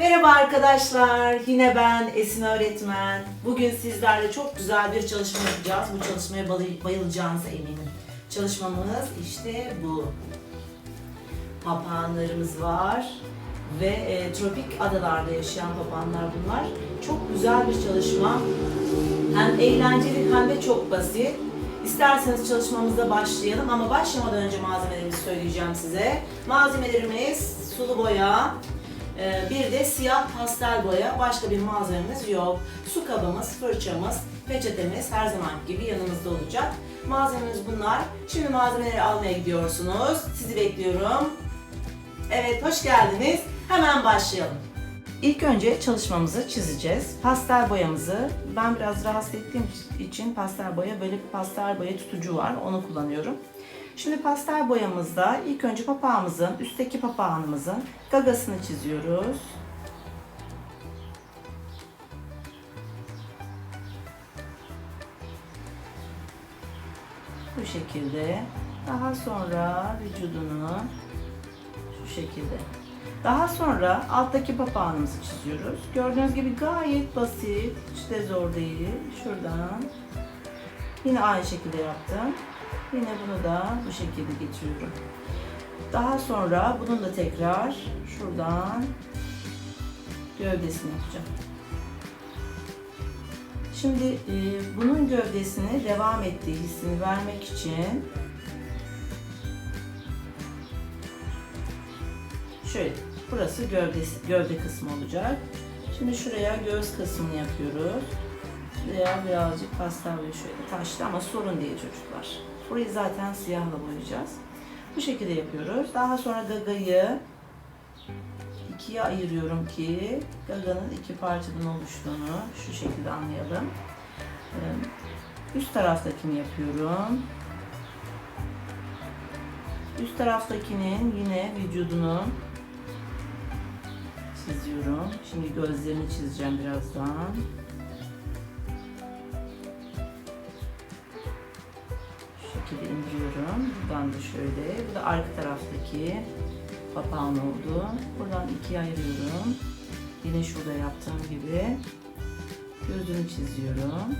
Merhaba arkadaşlar, yine ben Esin Öğretmen. Bugün sizlerle çok güzel bir çalışma yapacağız. Bu çalışmaya bay- bayılacağınıza eminim. Çalışmamız işte bu. Papağanlarımız var ve e, tropik adalarda yaşayan papağanlar bunlar. Çok güzel bir çalışma. Hem eğlenceli hem de çok basit. İsterseniz çalışmamıza başlayalım ama başlamadan önce malzemelerimizi söyleyeceğim size. Malzemelerimiz sulu boya, bir de siyah pastel boya, başka bir malzememiz yok. Su kabımız, fırçamız, peçetemiz her zaman gibi yanımızda olacak. Malzememiz bunlar. Şimdi malzemeleri almaya gidiyorsunuz. Sizi bekliyorum. Evet, hoş geldiniz. Hemen başlayalım. İlk önce çalışmamızı çizeceğiz. Pastel boyamızı ben biraz rahatsız ettiğim için pastel boya böyle bir pastel boya tutucu var. Onu kullanıyorum. Şimdi pastel boyamızda ilk önce papağanımızın, üstteki papağanımızın gagasını çiziyoruz. Bu şekilde. Daha sonra vücudunu şu şekilde. Daha sonra alttaki papağanımızı çiziyoruz. Gördüğünüz gibi gayet basit, hiç de zor değil. Şuradan yine aynı şekilde yaptım. Yine bunu da bu şekilde geçiriyorum. Daha sonra bunun da tekrar şuradan gövdesini yapacağım. Şimdi e, bunun gövdesini devam ettiği hissini vermek için şöyle burası gövdesi, gövde kısmı olacak. Şimdi şuraya göz kısmını yapıyoruz. Veya birazcık pastel ve şöyle taşlı ama sorun değil çocuklar. Burayı zaten siyahla boyayacağız. Bu şekilde yapıyoruz. Daha sonra gagayı ikiye ayırıyorum ki gaganın iki parçadan oluştuğunu şu şekilde anlayalım. Ee, Üst taraftakini yapıyorum. Üst taraftakinin yine vücudunu çiziyorum. Şimdi gözlerini çizeceğim birazdan. Buradan da şöyle. Bu da arka taraftaki papağan oldu. Buradan ikiye ayırıyorum. Yine şurada yaptığım gibi gözünü çiziyorum.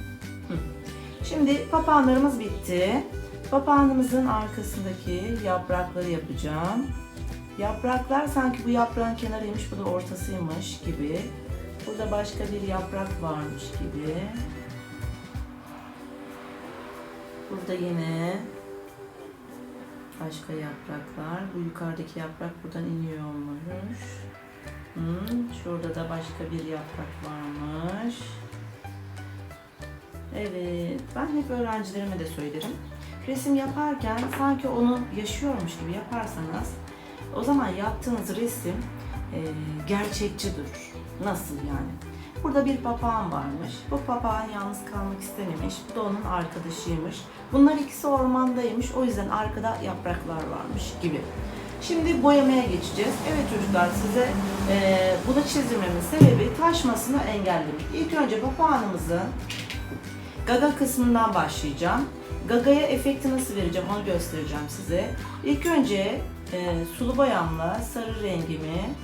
Şimdi papağanlarımız bitti. Papağanımızın arkasındaki yaprakları yapacağım. Yapraklar sanki bu yaprağın kenarıymış, bu da ortasıymış gibi. Burada başka bir yaprak varmış gibi. Burada yine başka yapraklar. Bu yukarıdaki yaprak buradan iniyormuş. Hmm, şurada da başka bir yaprak varmış. Evet, ben hep öğrencilerime de söylerim. Resim yaparken sanki onu yaşıyormuş gibi yaparsanız o zaman yaptığınız resim e, gerçekçi durur. Nasıl yani? Burada bir papağan varmış. Bu papağan yalnız kalmak istememiş. Bu da onun arkadaşıymış. Bunlar ikisi ormandaymış. O yüzden arkada yapraklar varmış gibi. Şimdi boyamaya geçeceğiz. Evet çocuklar size e, bunu çizdirmemin sebebi taşmasını engellemek. İlk önce papağanımızın gaga kısmından başlayacağım. Gagaya efekti nasıl vereceğim onu göstereceğim size. İlk önce e, sulu boyamla sarı rengimi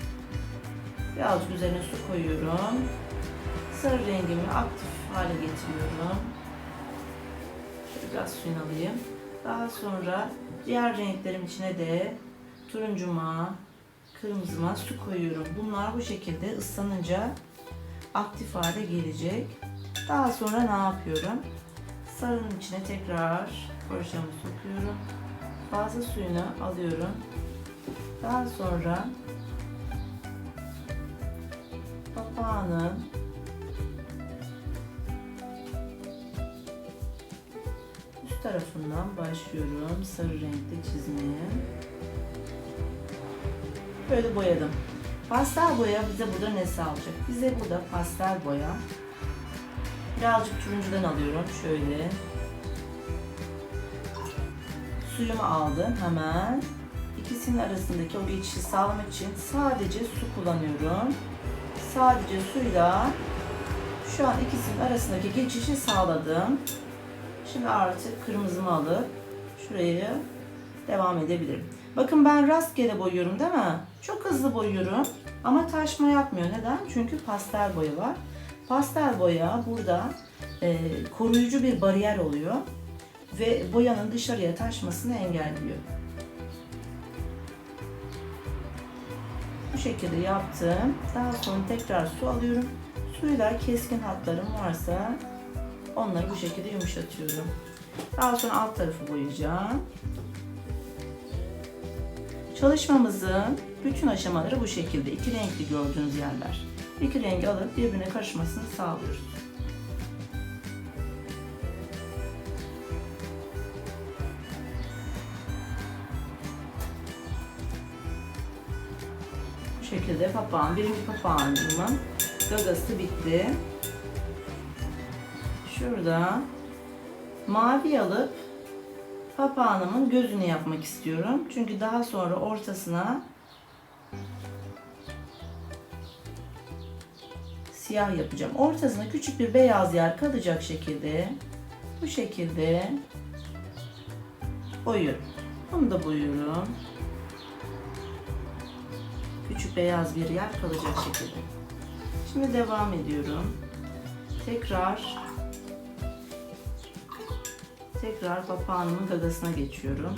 birazcık üzerine su koyuyorum. Sarı rengimi aktif hale getiriyorum. Şöyle biraz suyunu alayım. Daha sonra diğer renklerim içine de turuncuma, kırmızıma su koyuyorum. Bunlar bu şekilde ıslanınca aktif hale gelecek. Daha sonra ne yapıyorum? Sarının içine tekrar fırçamı sokuyorum. Fazla suyunu alıyorum. Daha sonra papağanın tarafından başlıyorum sarı renkte çizmeye. Böyle boyadım. Pastel boya bize burada ne sağlayacak? Bize burada pastel boya birazcık turuncudan alıyorum şöyle. Suyumu aldım hemen. İkisinin arasındaki o geçişi sağlamak için sadece su kullanıyorum. Sadece suyla şu an ikisinin arasındaki geçişi sağladım. Şimdi artık kırmızımı alıp şurayı devam edebilirim. Bakın ben rastgele boyuyorum değil mi? Çok hızlı boyuyorum ama taşma yapmıyor. Neden? Çünkü pastel boya var. Pastel boya burada e, koruyucu bir bariyer oluyor ve boyanın dışarıya taşmasını engelliyor. Bu şekilde yaptım. Daha sonra tekrar su alıyorum. Suyla keskin hatlarım varsa onları bu şekilde yumuşatıyorum. Daha sonra alt tarafı boyayacağım. Çalışmamızın bütün aşamaları bu şekilde. İki renkli gördüğünüz yerler. İki rengi alıp birbirine karışmasını sağlıyoruz. Bu şekilde papağan, birinci papağanımın gagası bitti. Şurada mavi alıp papağanımın gözünü yapmak istiyorum. Çünkü daha sonra ortasına siyah yapacağım. Ortasına küçük bir beyaz yer kalacak şekilde bu şekilde boyuyorum. Bunu da boyuyorum. Küçük beyaz bir yer kalacak şekilde. Şimdi devam ediyorum. Tekrar tekrar papağanımın gagasına geçiyorum.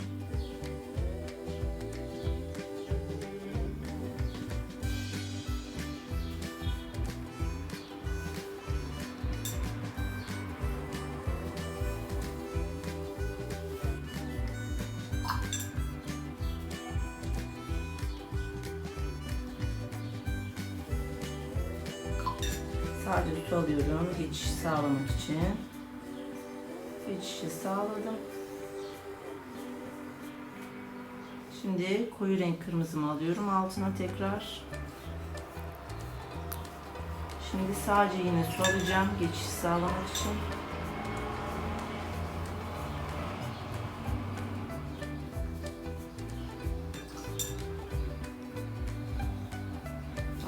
Sadece su alıyorum geçişi sağlamak için. Geçişi sağladım. Şimdi koyu renk kırmızımı alıyorum altına tekrar. Şimdi sadece yine su alacağım geçişi sağlamak için.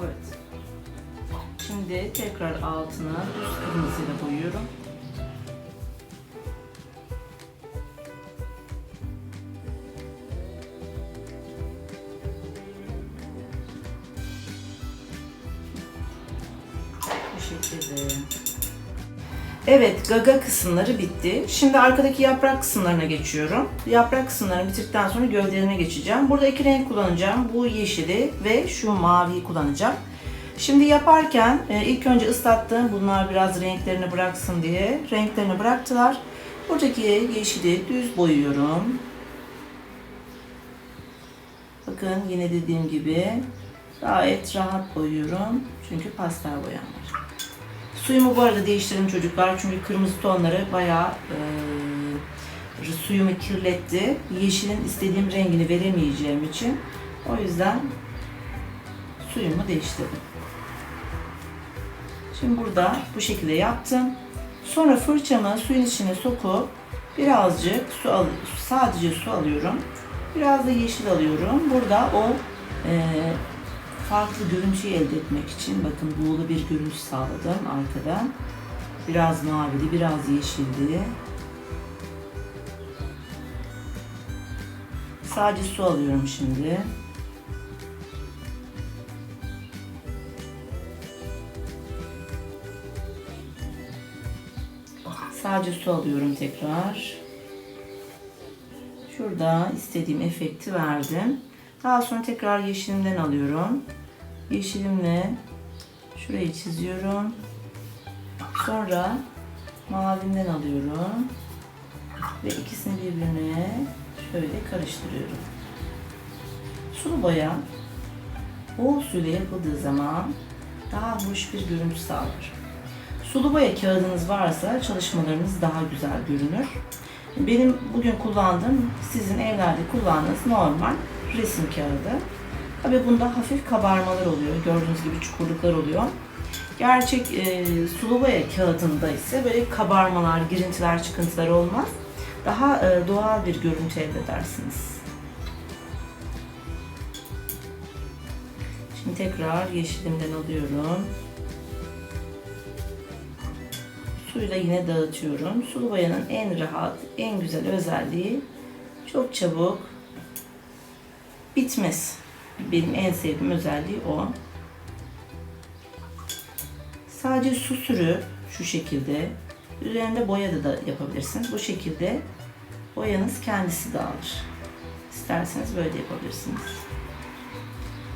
Evet. Şimdi tekrar altına düz kırmızıyla boyuyorum. Evet, gaga kısımları bitti. Şimdi arkadaki yaprak kısımlarına geçiyorum. Yaprak kısımlarını bitirdikten sonra gövdelerine geçeceğim. Burada iki renk kullanacağım. Bu yeşili ve şu maviyi kullanacağım. Şimdi yaparken e, ilk önce ıslattım. Bunlar biraz renklerini bıraksın diye. Renklerini bıraktılar. Buradaki yeşili düz boyuyorum. Bakın yine dediğim gibi gayet rahat boyuyorum. Çünkü pastel boyam var. Suyumu bu arada değiştirdim çocuklar. Çünkü kırmızı tonları bayağı e, suyumu kirletti. Yeşilin istediğim rengini veremeyeceğim için. O yüzden suyumu değiştirdim. Şimdi burada bu şekilde yaptım. Sonra fırçamı suyun içine sokup birazcık su al sadece su alıyorum. Biraz da yeşil alıyorum. Burada o e, farklı görüntüyü elde etmek için bakın buğulu bir görüntü sağladım arkadan. Biraz mavili, biraz yeşildi. Sadece su alıyorum şimdi. Sadece su alıyorum tekrar. Şurada istediğim efekti verdim. Daha sonra tekrar yeşilimden alıyorum. Yeşilimle şurayı çiziyorum. Sonra mavimden alıyorum. Ve ikisini birbirine şöyle karıştırıyorum. Sulu boya bol suyla yapıldığı zaman daha hoş bir görüntü sağlar. Sulu boya kağıdınız varsa çalışmalarınız daha güzel görünür. Benim bugün kullandığım, sizin evlerde kullandığınız normal resim kağıdı. Tabi bunda hafif kabarmalar oluyor. Gördüğünüz gibi çukurluklar oluyor. Gerçek e, sulu kağıdında ise böyle kabarmalar, girintiler, çıkıntılar olmaz. Daha e, doğal bir görüntü elde edersiniz. Şimdi tekrar yeşilimden alıyorum. Suyla yine dağıtıyorum. Sulu en rahat, en güzel özelliği çok çabuk bitmez. Benim en sevdiğim özelliği o. Sadece su sürüp şu şekilde üzerinde boya da, da yapabilirsiniz. Bu şekilde boyanız kendisi dağılır. İsterseniz böyle yapabilirsiniz.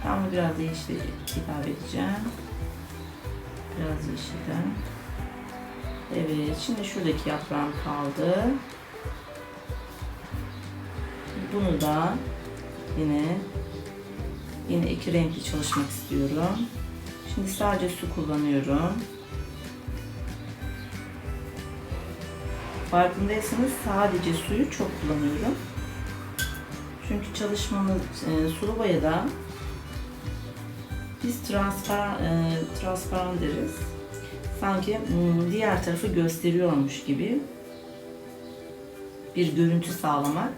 Ben bunu biraz yeşil ilave edeceğim. Biraz yeşilden. Evet, şimdi şuradaki yaprağım kaldı. Bunu da yine yine iki renkli çalışmak istiyorum. Şimdi sadece su kullanıyorum. Farkındaysanız sadece suyu çok kullanıyorum. Çünkü çalışmamız e, sulu boyada biz transparan, e, transparan deriz. Sanki hmm, diğer tarafı gösteriyormuş gibi bir görüntü sağlamak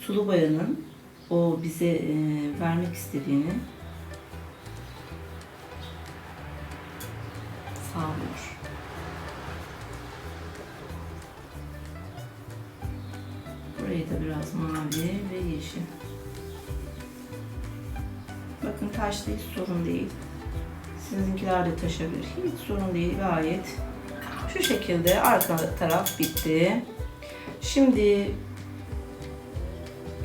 sulu boyanın o bize e, vermek istediğini sağlıyor. Burayı da biraz mavi ve yeşil. Bakın taşta hiç sorun değil. Sizinkiler de taşabilir. Hiç sorun değil gayet. Şu şekilde arka taraf bitti. Şimdi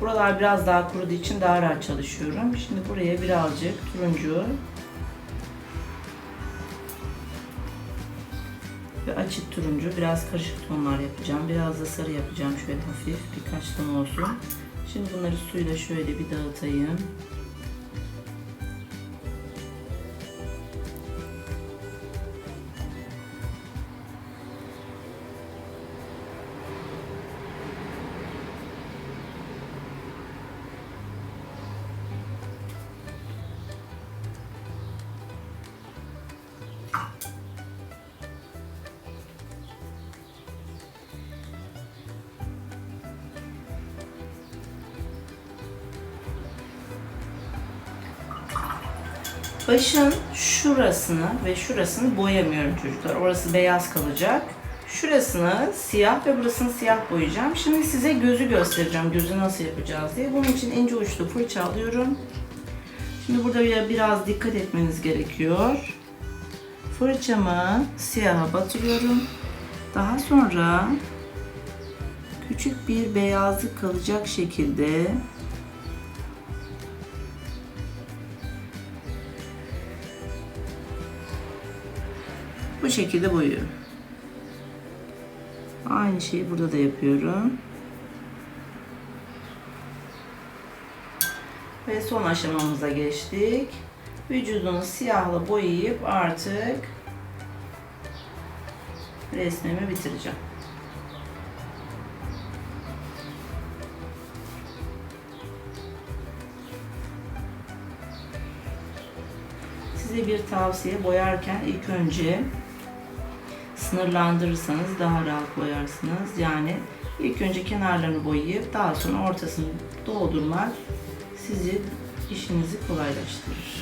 buralar biraz daha kuruduğu için daha rahat çalışıyorum. Şimdi buraya birazcık turuncu ve açık turuncu biraz karışık tonlar yapacağım. Biraz da sarı yapacağım şöyle hafif birkaç ton olsun. Şimdi bunları suyla şöyle bir dağıtayım. Başın şurasını ve şurasını boyamıyorum çocuklar. Orası beyaz kalacak. Şurasını siyah ve burasını siyah boyayacağım. Şimdi size gözü göstereceğim. Gözü nasıl yapacağız diye. Bunun için ince uçlu fırça alıyorum. Şimdi burada bir- biraz dikkat etmeniz gerekiyor. Fırçamı siyaha batırıyorum. Daha sonra küçük bir beyazlık kalacak şekilde Bu şekilde boyuyorum. Aynı şeyi burada da yapıyorum. Ve son aşamamıza geçtik. Vücudunu siyahla boyayıp artık resmimi bitireceğim. Size bir tavsiye boyarken ilk önce sınırlandırırsanız daha rahat boyarsınız. Yani ilk önce kenarlarını boyayıp daha sonra ortasını doldurmak sizi işinizi kolaylaştırır.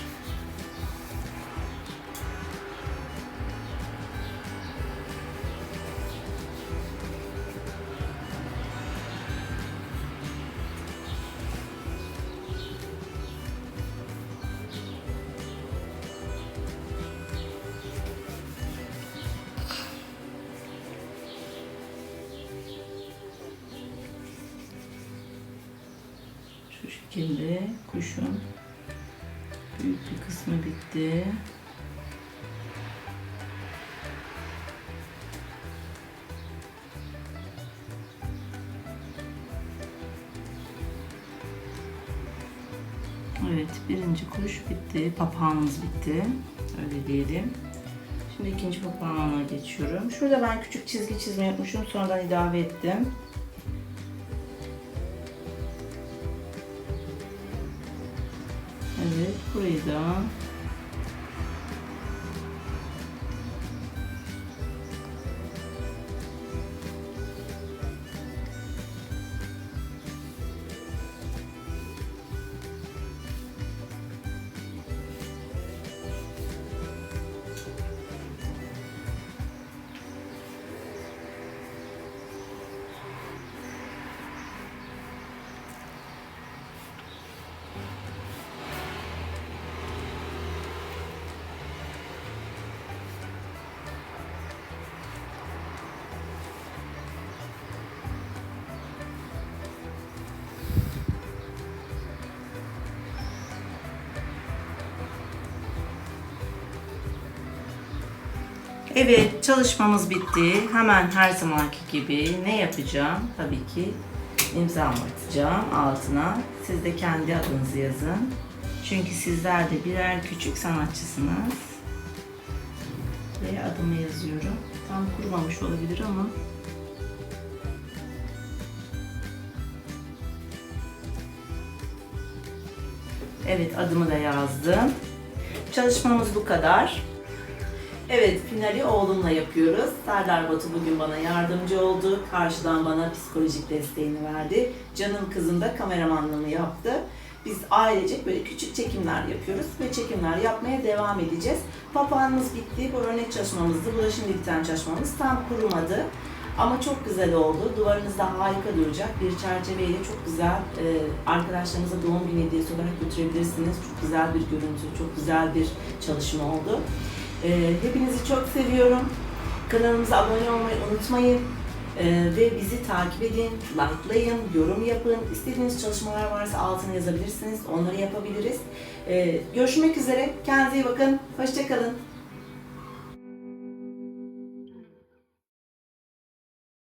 Şekilde kuşun büyük bir kısmı bitti. Evet, birinci kuş bitti. Papağanımız bitti. Öyle diyelim. Şimdi ikinci papağana geçiyorum. Şurada ben küçük çizgi çizme yapmışım. Sonradan ilave ettim. Evet, Evet, çalışmamız bitti. Hemen her zamanki gibi ne yapacağım? Tabii ki imzamı atacağım altına. Siz de kendi adınızı yazın. Çünkü sizler de birer küçük sanatçısınız. Ve adımı yazıyorum. Tam kurumamış olabilir ama Evet adımı da yazdım. Çalışmamız bu kadar. Evet finali oğlumla yapıyoruz. Serdar Batu bugün bana yardımcı oldu. Karşıdan bana psikolojik desteğini verdi. Canım kızım da kameramanlığını yaptı. Biz ailecek böyle küçük çekimler yapıyoruz ve çekimler yapmaya devam edeceğiz. Papağanımız bitti. Bu örnek çalışmamızdı. Bu da şimdi biten çalışmamız. Tam kurumadı. Ama çok güzel oldu. Duvarınızda harika duracak. Bir çerçeveyle çok güzel e, arkadaşlarınıza doğum günü hediyesi olarak götürebilirsiniz. Çok güzel bir görüntü, çok güzel bir çalışma oldu. E, hepinizi çok seviyorum. Kanalımıza abone olmayı unutmayın. E, ve bizi takip edin, likelayın, yorum yapın. İstediğiniz çalışmalar varsa altına yazabilirsiniz. Onları yapabiliriz. E, görüşmek üzere. Kendinize iyi bakın. Hoşçakalın.